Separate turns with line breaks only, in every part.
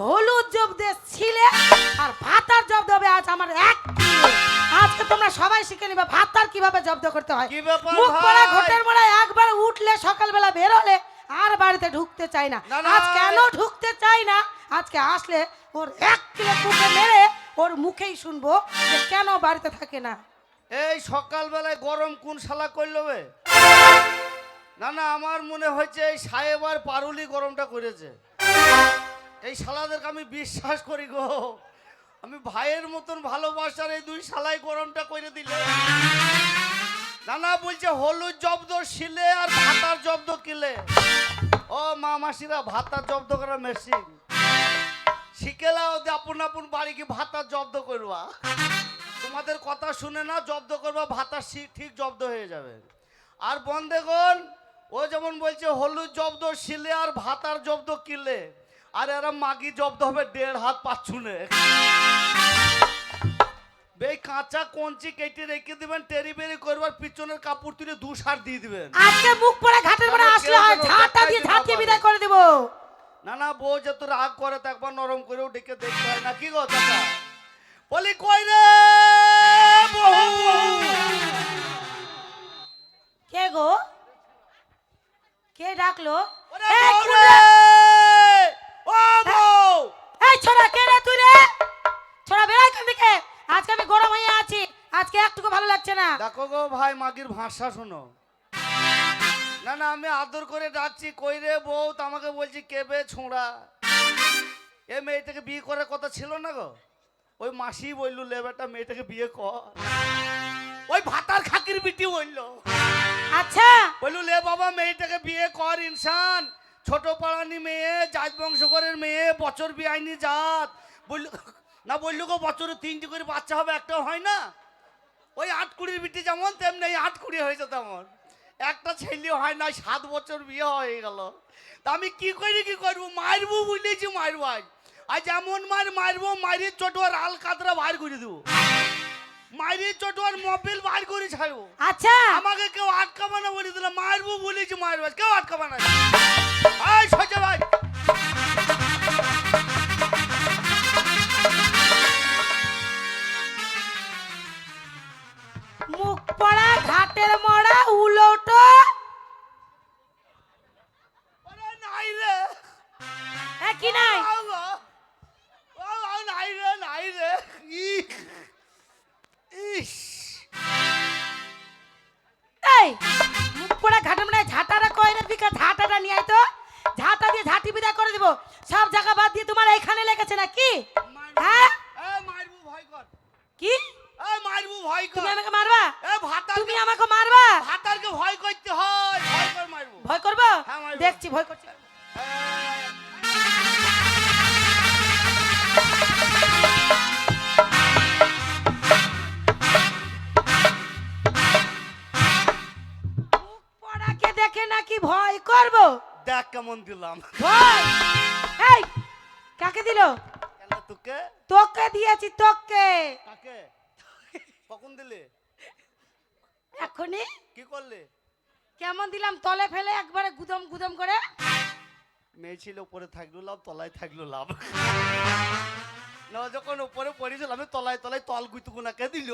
হলুদ জব ছিলে আর ভাতার জব্দ হবে আজ আমার এক। আজকে তোমরা সবাই শিখে নিবে ভাতার কীভাবে জব্দ করতে হয় মুখ পড়া? ঘটের মোড়া একবার উঠলে সকালবেলা বেরোলে আর বাড়িতে ঢুকতে চাই না। আজ কেন ঢুকতে চাই না আজকে আসলে ওর এক কিলো মুখে মেরে ওর মুখেই শুনব যে কেন বাড়িতে থাকে না
এই সকালবেলায় গরম কোন শালা করল বে না না আমার মনে হয়েছে এই সাহেব আর পারুলি গরমটা করেছে এই শালাদেরকে আমি বিশ্বাস করি গো। আমি ভাইয়ের মতন ভালোবাসার এই দুই শালাই গরমটা করে দিলে। না না বলছে, হলুদ জব্দ শিলে আর ভাতার জব্দ কিলে। ও মা মাসিরা, ভাতার জব্দ করা মেশিন শিখেলাও যে আপন আপন বাড়ি কি ভাতার জব্দ করবা? তোমাদের কথা শুনে না জব্দ করবা ভাতা ঠিক জব্দ হয়ে যাবে। আর বন্দেগণ ও যেমন বলছে, হলুদ জব্দ শিলে আর ভাতার জব্দ কিলে। আর এরা মাগি জব্দ হবে দেড় হাত পাচ্ছুনে এই কাঁচা কঞ্চি কেটে রেখে দিবেন টেরি বেরি করবার পিছনের কাপড় তুলে দু সার দিয়ে দিবেন।
আজকে মুখ পড়া ঘাটের আসলে হয় ঝাঁটা দিয়ে
পারে।
বিদায় করে দেবো।
না না বউ যত রাগ করে তো একবার নরম করেও ডেকে দেখতে হয় না। কি গো চাচা? বলি কই রে বউ?
কে গো? কে ডাকলো?
ওরে
এই
বউ
কুড়ে!
রে! ও বউ!
এই ছোড়া কে রে তুই রে? ছোড়া বেড়া এখান থেকে। আজকে আমি গরম হয়ে আছি। আজকে একটুকু ভালো লাগছে না।
দেখো গো ভাই মাগির ভাষা শোনো। না না আমি আদর করে ডাকছি। কই রে বউ? তো আমাকে বলছি কেবে ছোঁড়া? এ মেয়েটাকে বিয়ে করার কথা ছিল না গো? ওই মাসি বলল লে বেটা মেয়েটাকে বিয়ে কর। ওই ভাতার খাকির বিটি বলল।
আচ্ছা।
বললু লে বাবা মেয়েটাকে বিয়ে কর ইনসান ছোট পাড়ানি মেয়ে জাত বংশকরের মেয়ে বছর বিআইনি জাত। বলল না বললু গো বছরে তিনটি করে বাচ্চা হবে একটাও হয় না? ওই আট কুড়ির বিটি যেমন তেমনি এই আট কুড়ি হয়েছে তেমন। একটা ছেলে হয় না সাত বছর বিয়ে হয়ে গেল। তা আমি কি করি কি করব? মারবো বুঝলেছি মারবো আজ। আজ এমন মার মারবো মারির চটোয়ার আল কাতরা বার করে দেবো। মারির চটোয়ার মোবিল বার করে ছাড়বো।
আচ্ছা।
আমাকে কেউ আটকাবে না বলে দিলে মারবো বলেছি মারবো কেউ আটকাবে না। এই সজা
সব জায়গা বাদ দিয়ে তোমার এখানে লেগেছে না কি হ্যাঁ?
মারবো ভয় কর।
কি?
মারবো ভয় কর।
তুমি আমাকে মারবা? তুমি আমাকে মারবা?
ভাতারকে ভয় করতে হয়। ভয় কর মারবো।
ভয় করব?
হ্যাঁ,
দেখছি ভয় করছি। পড়াকে দেখে নাকি ভয় করব?
দেখ কেমন দিলাম।
ভয়! এই কাকে দিল?
কেন তোকে?
তোকে দিয়েছি তোকে।
কাকে? কখন দিলে?
এখনই?
কি করলে?
কেমন দিলাম? তলে ফেলে একবারে গুদম গুদম করে?
মেয়ে ছিল উপরে থাকল লাভ তলায় থাকল লাভ। না যখন উপরে পড়েছিল আমি তলায় তলায় তল গুইতুকুনাকে দিল।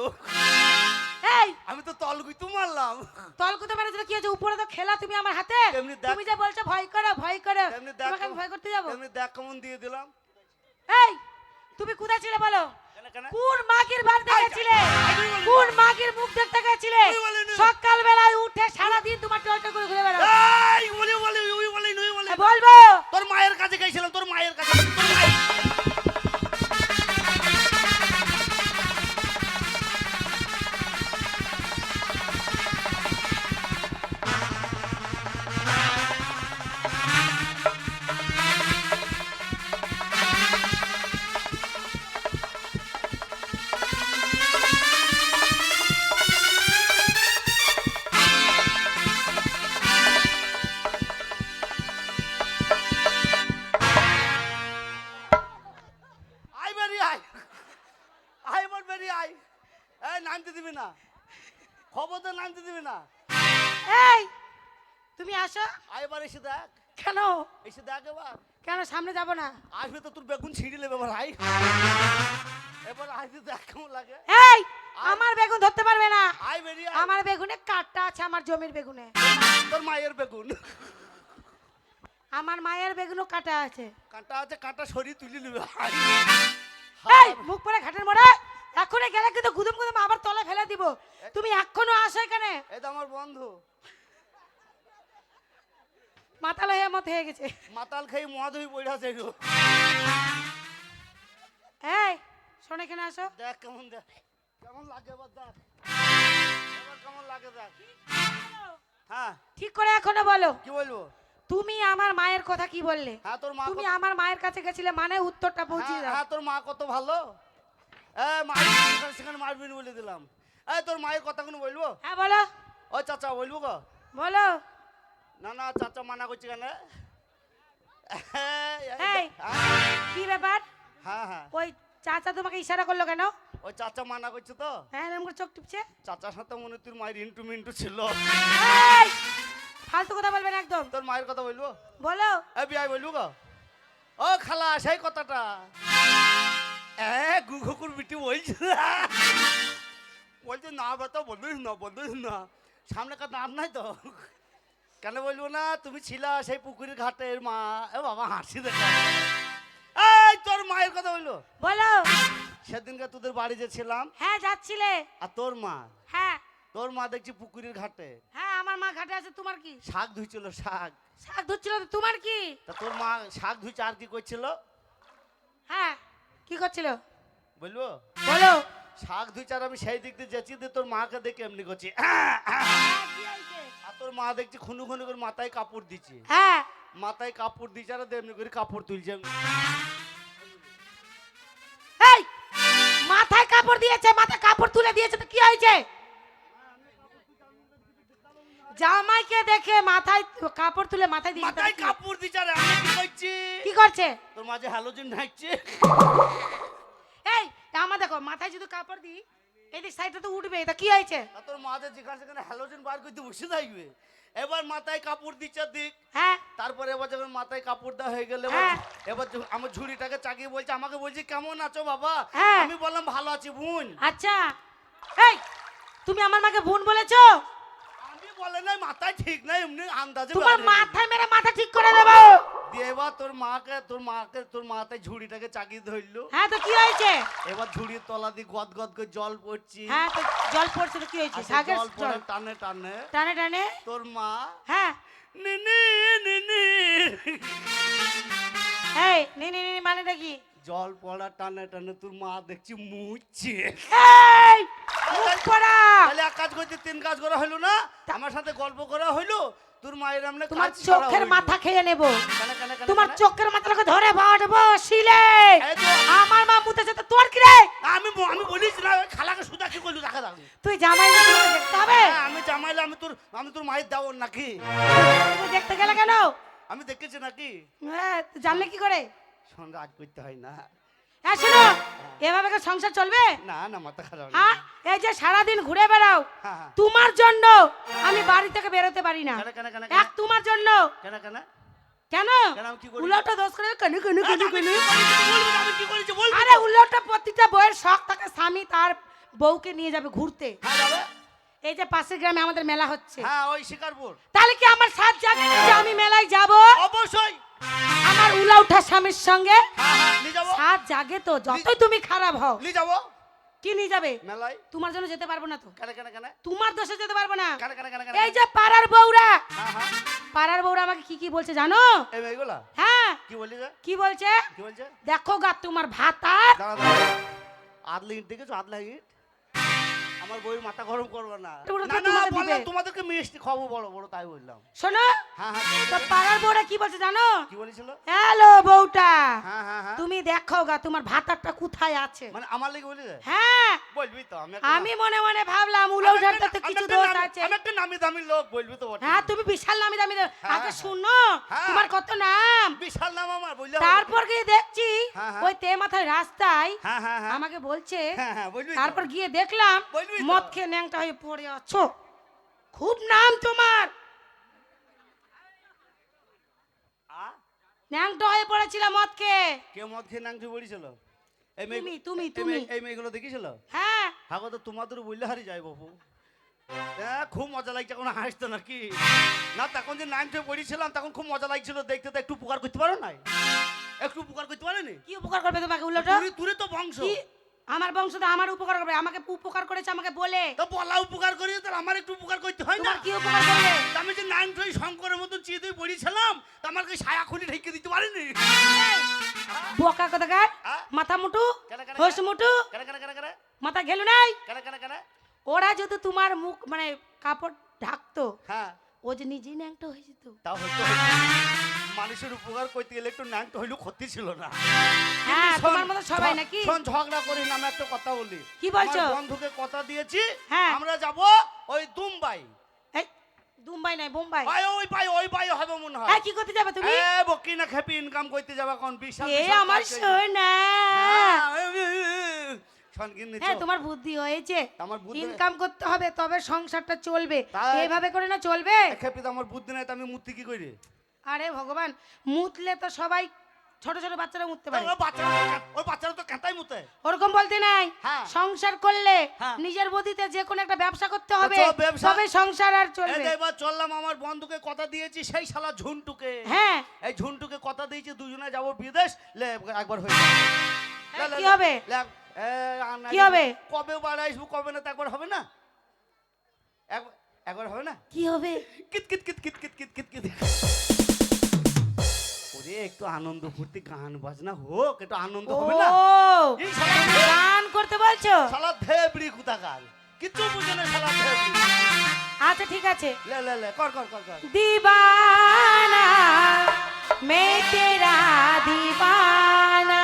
এই!
আমি তো তল গুইতু মারলাম।
তল গুদম মানে কি হয়েছে? উপরে তো খেলা তুমি আমার হাতে? তুমি যে বলছো ভয় করো ভয় করো। তোমাকে আমি ভয় করতে যাব।
এমনি দেখ কেমন দিয়ে দিলাম।
এই! তুমি কোথায় ছিলে বলো?
কেন
মাগির গেছিলে?
আই,
কোন মাগির মুখ দেখতে গেছিলে। সকাল বেলায় উঠে সারাদিন তোমার টলটা করে ঘুরে বেড়াও।
এই বলি বলি উই বলি নুই বলি
বলব।
তোর মায়ের কাছে গেছিলাম তোর মায়ের কাছে তোর মায়ের তোর বেগুন এবার আই এবার দেখ কেমন লাগে।
এই আমার বেগুন ধরতে পারবে না।
আই বেরিয়ে
আমার বেগুনে কাটটা আছে আমার জমির বেগুনে।
তোর মায়ের বেগুন।
আমার মায়ের বেগুনও কাটা আছে।
কাঁটা আছে কাঁটা তুলে নেবে।
এই মুখ পরে ঘাটের মোড়ে। এখনই গেলে কিন্তু গুদুম গুদুম আবার তলে ফেলে দিব। তুমি এখনও আসো এখানে।
তো আমার বন্ধু।
মাতাল হয়ে মত হয়ে গেছে।
মাতাল খেয়ে মহাদবি পড়ে আছে
এই শোন এখানে আসো।
দেখ কেমন দেখ। কেমন লাগে এবার দেখ। এবার কেমন লাগে দেখ। হ্যাঁ।
ঠিক করে এখনও বলো।
কি বলব?
তুমি আমার মায়ের কথা কি বললে?
হ্যাঁ তোর মা
তুমি আমার মায়ের কাছে গেছিলে মানে উত্তরটা পৌঁছিয়ে
হ্যাঁ,
দাও।
হ্যাঁ তোর মা কত ভালো? এ মারবি সেখানে সেখানে মারবি না বলে দিলাম। এই তোর মায়ের কথা কোনো বলব?
হ্যাঁ বলো।
ও চাচা বলব গো?
বলো।
না না চাচা মানা করছি কেন।
কি ব্যাপার?
হ্যাঁ হ্যাঁ।
ওই চাচা তোমাকে ইশারা করল কেন?
ওই চাচা মানা করছে তো।
হ্যাঁ এরকম করে চোখ টিপছে?
চাচার সাথে মনে হয় তোর মায়ের ইন্টু মিন্টু ছিল।
এই! ফালতু কথা বলবেন একদম।
তোর মায়ের কথা বলব?
বলো।
এ বিয়াই বলব গো। ও খালা সেই কথাটা। এ গুঘুকুর বিটি বলছে। বলছে না বেটা বলিস না বলিস না। সামনে কার দাঁত নাই তো? কেন বলব না তুমি ছিলা সেই পুকুরের ঘাটের মা। এ বাবা হাসি দেখা তোর মায়ের কথা বলল
বলো।
সেদিনকে তোদের বাড়ি যে ছিলাম
হ্যাঁ যাচ্ছিলে।
আর তোর মা?
হ্যাঁ।
তোর মা দেখছি পুকুরের ঘাটে।
হ্যাঁ আমার মা ঘাটে আছে তোমার কি?
শাক ধুইছিল শাক।
শাক ধুচ্ছিল তো তোমার কি?
তা তোর মা শাক ধুইছে আর কি করছিল?
হ্যাঁ কি করছিল?
বলব?
বলো।
শাক ধুইছে আর আমি সেই দিক দিয়ে যেছি দিয়ে তোর মাকে দেখে এমনি করছি। আর তোর মা দেখছি খুনু খুনু করে মাথায় কাপড় দিচ্ছে।
হ্যাঁ।
মাথায় কাপড় দিচ্ছে আর এমনি করে কাপড় তুলছে।
কাপড় দিয়েছে মাথা কাপড় তুলে দিয়েছে তো কি হয়েছে? জামাইকে দেখে মাথায় কাপড় তুলে মাথায় দিয়ে
মাথায় কাপড় দিচ্ছে আর আমি কি করছি?
কি করছে?
তোর মাঝে হ্যালোজেন ঢাকছে।
এই আমার দেখো মাথায় যদি কাপড় দিই এদিক সাইডে তো উঠবে এটা কি হয়েছে?
তোর মাঝে যেখানে সেখানে হ্যালোজিন বার করতে বসে থাকবে। এবার মাথায় কাপড় দিচ্ছে দিক।
হ্যাঁ।
তারপরে এবার যখন মাথায় কাপড় দেওয়া হয়ে গেলে
হ্যাঁ।
এবার আমার ঝুড়িটাকে চাকিয়ে বলছে আমাকে বলছে কেমন আছো বাবা?
হ্যাঁ।
আমি বললাম ভালো আছি বোন।
আচ্ছা। এই তুমি আমার মাকে বোন বলেছ?
আমি বলে নাই মাথায় ঠিক নাই এমনি আন্দাজে
তোমার মাথায় মেরে মাথা ঠিক করে দেবো।
দিয়ে এবার তোর মাকে তোর মাকে তোর মাথায় ঝুড়িটাকে চাকিয়ে ধরলো।
হ্যাঁ তো কি হয়েছে?
এবার ঝুড়ির তলা দিয়ে গদ গদ করে জল পড়ছি।
হ্যাঁ তো জল পড়ছে তো কি হয়েছে?
আর জল পড়ে টানে টানে।
টানে টানে?
তোর মা
হ্যাঁ।
নিনি নিনি।
এই নি নি নি মানেটা কি?
জল পড়া টানে টানে তোর মা দেখছি মুচ্ছে
এই মুখ পড়া।
তাহলে এক কাজ করতে তিন কাজ করা হইল না? আমার সাথে গল্প করা হইল তোর মায়ের এমনি
তোমার চোখের মাথা খেয়ে নেব। তোমার? চোখের মাথাটাকে ধরে বাড়বো শিলে। আমার মা মুতেছে তো তোর কি রে?
আমি আমি বলিস না খালাকে সুদা কি করলি দেখা যাবে।
তুই জামাই না দেখতে হবে?
হ্যাঁ, আমি জামাইলে আমি তোর আমি তোর মায়ের দেওয়ার নাকি।
তুমি দেখতে গেলে কেন?
আমি দেখেছি নাকি।
হ্যাঁ জানলে কি করে?
সঙ্গে আজ করতে হয় না।
হ্যাঁ শোনো এভাবে কি সংসার চলবে?
না না মাথা খারাপ
হ্যাঁ এই যে সারাদিন ঘুরে বেড়াও
হ্যাঁ, হ্যাঁ।
তোমার জন্য আমি বাড়ি থেকে বেরোতে পারি না।
কেন কেন কেন
এক তোমার জন্য।
কেন
কেন?
কেন?
উল্টোটা দোষ করে কেন কেন কেন কেন? আরে উল্টোটা প্রতিটা বইয়ের শখ থাকে স্বামী তার বউকে নিয়ে যাবে ঘুরতে।
হ্যাঁ
এই যে পাশের গ্রামে আমাদের মেলা হচ্ছে।
হ্যাঁ ওই শিকারপুর।
তাহলে কি আমার সাত জাগে না যে আমি মেলায় যাব?
অবশ্যই।
আমার উলা উঠা স্বামীর সঙ্গে?
হ্যাঁ হ্যাঁ
সাত জাগে তো যতই তুমি খারাপ হও।
নিয়ে যাব।
কি নিয়ে যাবে?
মেলায়।
তোমার জন্য যেতে পারব না তো।
কেন কেন কেন?
তোমার দোষে যেতে পারব না।
কেন কেন কেন কেন?
এই যে পাড়ার বউরা।
হ্যাঁ
পাড়ার বউরা আমাকে কি কি বলছে জানো?
এই এইগুলা
হ্যাঁ।
কি বলি
কি বলছে?
কি বলছে?
দেখো গা তোমার
আধ লিট দেখেছ? আধ লিট আমার মাথা গরম করবে না। না না বললাম তোমাদেরকে মিষ্টি খাব বড় বড় তাই বললাম।
শোনো
হ্যাঁ হ্যাঁ
পাড়ার বউরা কি বলছে জানো?
কি বলেছিল?
হ্যালো বউটা।
হ্যাঁ হ্যাঁ
তুমি দেখো গা তোমার ভাতারটা কোথায় আছে?
মানে আমার লেগে বলি
হ্যাঁ।
বলবি তো আমি
আমি মনে মনে ভাবলাম তো কিছু দোষ আছে।
আমি একটা নামি দামি লোক বলবি তো
হ্যাঁ তুমি বিশাল নামি দামি আগে। শুনো। তোমার কত নাম?
বিশাল নাম আমার
তারপর গিয়ে দেখছি। ওই তে মাথায় রাস্তায় আমাকে বলছে। তারপর গিয়ে দেখলাম
বলবি।
মদ খেয়ে ন্যাংটা হয়ে পড়ে আছো। খুব নাম তোমার? ন্যাংটো হয়ে পড়েছিল মদ খেয়ে।
কে মদ খেয়ে এই মেয়ে
তুমি, তুমি, তুমি।
এই মেয়েগুলো দেখিছিল
হ্যাঁ।
হাগো তো তোমাদের বললে হারি যায় বাবু হ্যাঁ খুব মজা লাগছে এখন হাসতো নাকি? না তখন যে নাইনথে পড়েছিলাম তখন খুব মজা লাগছিল দেখতে। তো একটু উপকার করতে পারো নাই? একটু উপকার করতে পারেনি?
কি উপকার করবে তোমাকে উল্টো
তুই তো বংশ।
আমার বংশ তো আমার উপকার করবে আমাকে উপকার করেছে আমাকে বলে।
তো বলা উপকার করি তাহলে আমার একটু উপকার করতে হয় না।
কি উপকার করবে?
আমি যে নাইনথে শঙ্করের মতন চিয়ে পড়েছিলাম তা আমাকে ছায়া খুলে ঢেকে দিতে পারিনি?
বোকা কোথাকার?
হ্যাঁ?
মাথা মুটু হোস মুটু মাথা ঘেলু নাই? ওরা যদি তোমার মুখ মানে কাপড় ঢাকতো
হ্যাঁ।
ও যে নিজেই ন্যাংটো হয়ে যেত।
তাও হয়তো। মানুষের উপকার করতে গেলে একটু ন্যাংট হইলেও ক্ষতি ছিল না।
হ্যাঁ তোমার মতো সবাই নাকি?
শোন ঝগড়া করি না আমি একটা কথা বলি।
কি বলছো?
আমার বন্ধুকে কথা দিয়েছি
হ্যাঁ।
আমরা যাব ওই দুম্বাই।
নাই বোম্বাই।
ওই ওই পাই ওই পাই হবে মনে হয়।
কি করতে যাবে তুমি?
এ বকি না খেপি ইনকাম করতে যাবা কোন বিশাল
এ আমার সোনা।
হ্যাঁ,
হ্যাঁ তোমার বুদ্ধি হয়েছে। ইনকাম করতে হবে তবে সংসারটা চলবে। এইভাবে করে না চলবে?
খেপি তো আমার বুদ্ধি নাই তো আমি মূর্তি কি করি?
আরে ভগবান মুতলে তো সবাই ছোট ছোট বাচ্চারা মুততে পারে।
ওই বাচ্চারা ওই বাচ্চারা তো কাঁটাই মুতে।
ওরকম বলতে নাই?
হ্যাঁ।
সংসার করলে
হ্যাঁ।
নিজের বুদ্ধিতে যে কোনো একটা ব্যবসা করতে হবে তবে সংসার আর
এই
চলবে।
এবার চললাম আমার বন্ধুকে কথা দিয়েছি সেই শালা ঝুনটুকে।
হ্যাঁ।
এই ঝুনটুকে কথা দিয়েছি দুজনে যাব বিদেশ লে একবার হয়ে
কি হবে? কি হবে?
কবে বার আসব কবে না তো একবার হবে না? একবার একবার হবে না?
কি হবে?
কিত কিত কিত কিত কিত কিত কিত কিত। একটু আনন্দ ফুর্তি গান বাজনা হোক একটু আনন্দ হবে না?
গান করতে বলছো?
শালা ধেবড়ি কিচ্ছু বুঝে না শালা ধেবড়ি।
আচ্ছা ঠিক আছে।
লে লে লে কর কর কর কর।
দিবানা মেটেরা দিবানা।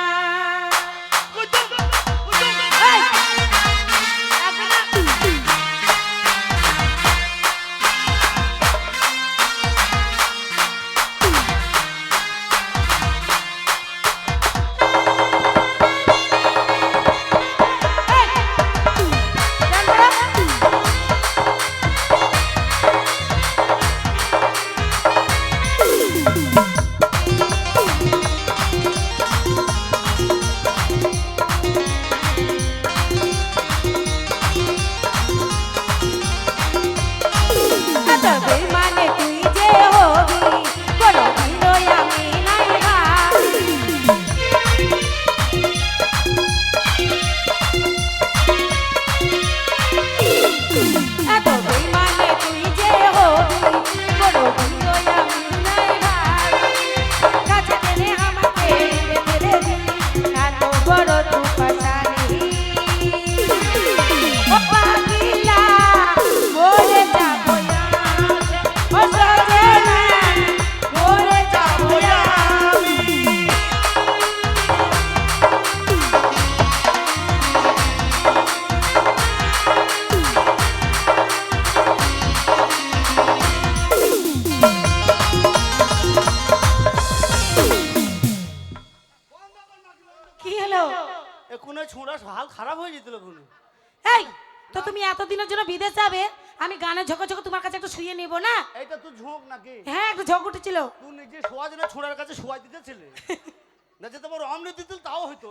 এতদিনের জন্য বিদেশ যাবে? আমি গানের ঝোঁকো ঝোঁকো তোমার কাছে একটু শুয়ে নেব না?
এইটা তো ঝোঁক নাকি?
হ্যাঁ একটু ঝোঁক উঠেছিল।
তুই নিজে শোয়া জন্য ছোড়ার কাছে শোয়া দিতেছিলে না যে তোমার অমৃত দিতে তাও হইতো।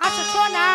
আচ্ছা শোনা।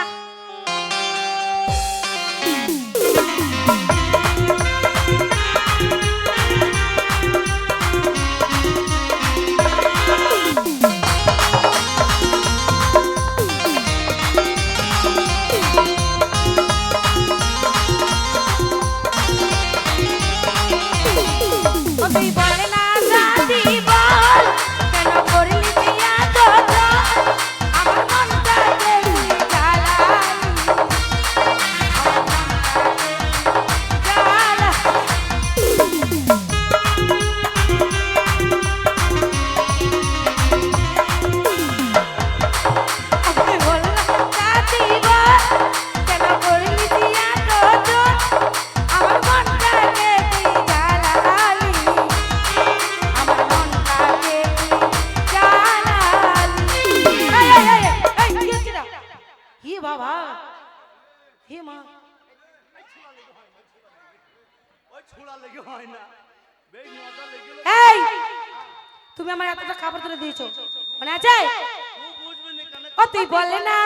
বলে না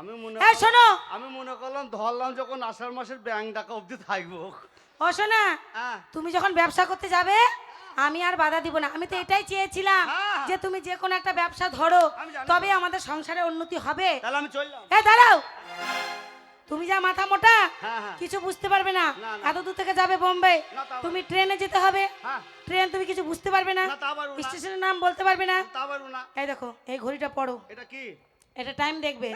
আমি মনে এই শোনো।
আমি মনে করলাম ধরলাম যখন আষাঢ় মাসের ব্যাংক টাকা অবধি থাকব।
ও শোনা।
হ্যাঁ।
তুমি যখন ব্যবসা করতে যাবে আমি আর বাধা দিব না। আমি তো এটাই চেয়েছিলাম
হ্যাঁ।
যে তুমি যে কোনো একটা ব্যবসা ধরো। তবে আমাদের সংসারে উন্নতি হবে।
তাহলে আমি চললাম।
এ দাঁড়াও। তুমি যা মাথা মোটা
হ্যাঁ হ্যাঁ।
কিছু বুঝতে পারবে না। এত দূর থেকে যাবে বোম্বে। তুমি ট্রেনে যেতে হবে।
হ্যাঁ।
ট্রেন তুমি কিছু বুঝতে পারবে না। স্টেশনের নাম বলতে পারবে না।
না।
এই দেখো এই ঘড়িটা পড়ো।
এটা কি?
এটা টাইম দেখবে।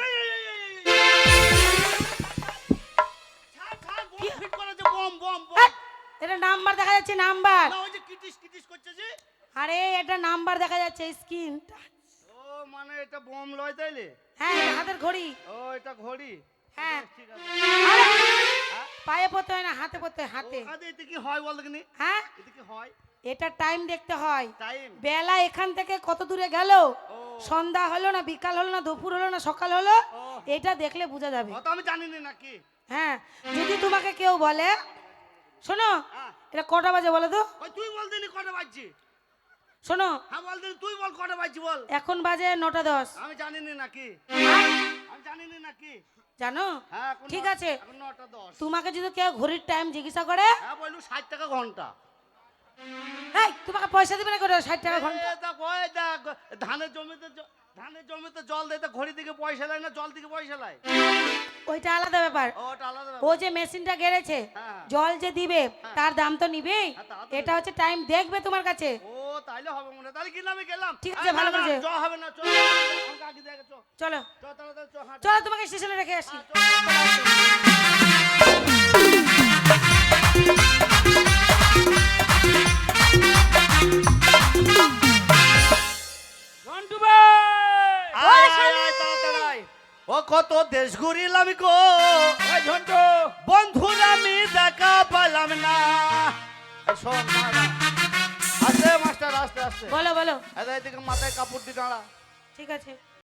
বোম, বোম, বোম।
এটা নাম্বার দেখা যাচ্ছে নাম্বার।
না, ওই যে কিটিস কিটিস করছে যে।
আরে এটা নাম্বার দেখা যাচ্ছে স্ক্রিন
ও মানে এটা বোম লয় তাইলে?
হ্যাঁ এটা হাতের ঘড়ি।
ও এটা ঘড়ি।
হ্যাঁ।
ঠিক আছে। হ্যাঁ?
পায়ে পড়তে হয় না হাতে পড়তে হয় হাতে।
এতে কি হয় বল দেখিনি
হ্যাঁ?
এতে কি হয়?
এটা টাইম দেখতে হয়। বেলা এখান থেকে কত দূরে গেল? সন্ধ্যা হলো না বিকাল হলো না দুপুর হলো না সকাল হলো? এটা দেখলে বোঝা যাবে।
আমি জানি না নাকি।
হ্যাঁ যদি তোমাকে কেউ বলে শোনো
হ্যাঁ।
এটা কটা বাজে বলো তো?
ওই তুই বল দিলি কটা বাজছি।
শোনো।
হ্যাঁ বল দিলি তুই বল কটা বাজছি বল।
এখন বাজে নটা দশ।
আমি জানি না নাকি?
হ্যাঁ?
আমি জানি না নাকি?
জানো?
হ্যাঁ
ঠিক আছে। তোমাকে যদি কেউ ঘড়ির টাইম জিজ্ঞাসা করে
হ্যাঁ বললু ষাট টাকা ঘণ্টা।
এই তোমাকে পয়সা দিবে না করে ষাট টাকা
ঘণ্টা? ধানের জমিতে ধানের জমিতে জল দিতে ঘড়ি দিকে পয়সা লাই না জল দিকে পয়সা লাই
ওইটা আলাদা ব্যাপার।
ও।
যে মেশিনটা গেড়েছে
হ্যাঁ।
জল যে দিবে তার দাম তো নিবেই।
হ্যাঁ,
এটা হচ্ছে টাইম দেখবে তোমার কাছে।
ও তাইলে হবে মনে তাহলে কি আমি গেলাম।
ঠিক আছে, ভালো
না,
করেছে।
হবে না চ আমাকে আগে দেখে চ
চলো। তোমাকে স্টেশনে রেখে আসি।
ঝন্টু ভাই!
ও কত দেশ ঘুরিলাম গো।
বন্ধুরা ঝন্টু।
বন্ধুর আমি দেখা পেলাম না। আস্তে মাস্টার আস্তে আস্তে।
বলো বলো।
এদিকে মাথায় কাপড় দিয়ে দাঁড়া।
ঠিক আছে।